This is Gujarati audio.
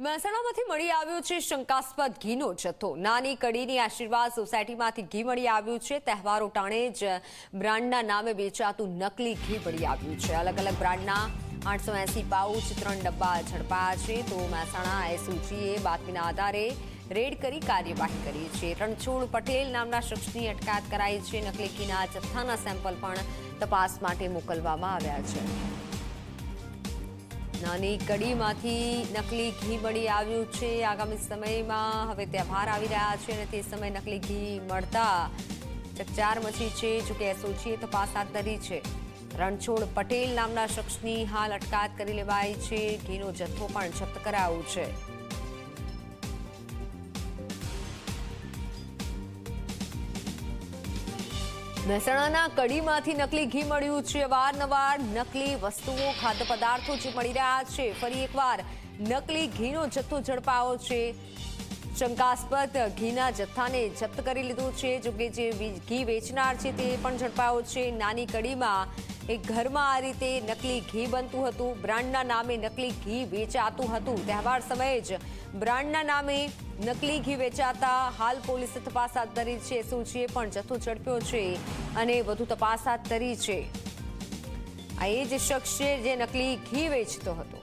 મહેસાણામાંથી મળી આવ્યો છે શંકાસ્પદ ઘીનો જથ્થો. નાની કડીની આશીર્વાદ સોસાયટીમાંથી ઘી મળી આવ્યું છે. તહેવારો ટાણે જ બ્રાન્ડના નામે વેચાતું નકલી ઘી મળી આવ્યું છે. અલગ અલગ બ્રાન્ડના આઠસો એસી પાઉચ, ત્રણ ડબ્બા ઝડપાયા છે. તો મહેસાણા એસઓજીએ બાતમીના આધારે રેડ કરી કાર્યવાહી કરી છે. રણછોડ પટેલ નામના શખ્સની અટકાયત કરાઈ છે. નકલી ઘીના જથ્થાના સેમ્પલ પણ તપાસ માટે મોકલવામાં આવ્યા છે. નાની કડીમાંથી નકલી ઘી મળી આવ્યું છે. આગામી સમયમાં હવે તહેવાર આવી રહ્યા છે અને તે સમયે નકલી ઘી મળતા ચકચાર મચી છે. જોકે એસઓજીએ તપાસ હાથ ધરી છે. રણછોડ પટેલ નામના શખ્સની હાલ અટકાયત કરી લેવાઈ છે. ઘીનો જથ્થો પણ જપ્ત કરાયો છે. મહેસાણાના કડીમાંથી નકલી ઘી મળ્યું છે. અવારનવાર નકલી વસ્તુઓ ખાદ્ય પદાર્થો જે મળી રહ્યા છે, ફરી એકવાર નકલી ઘીનો જથ્થો ઝડપાયો છે. શંકાસ્પદ ઘીના જથ્થાને જપ્ત કરી લીધો છે. જોકે જે ઘી વેચનાર છે તે પણ ઝડપાયો છે. નાની કડીમાં એક ઘરમાં આ રીતે નકલી ઘી બનતું હતું. બ્રાન્ડના નામે નકલી ઘી વેચાતું હતું. તહેવાર સમયે જ બ્રાન્ડના નામે નકલી ઘી વેચાતા હાલ પોલીસે તપાસ હાથ ધરી છે. એસઓજીએ પણ જથ્થો ઝડપ્યો છે અને વધુ તપાસ હાથ ધરી છે. આ એ જ શખ્સ છે જે નકલી ઘી વેચતો હતો.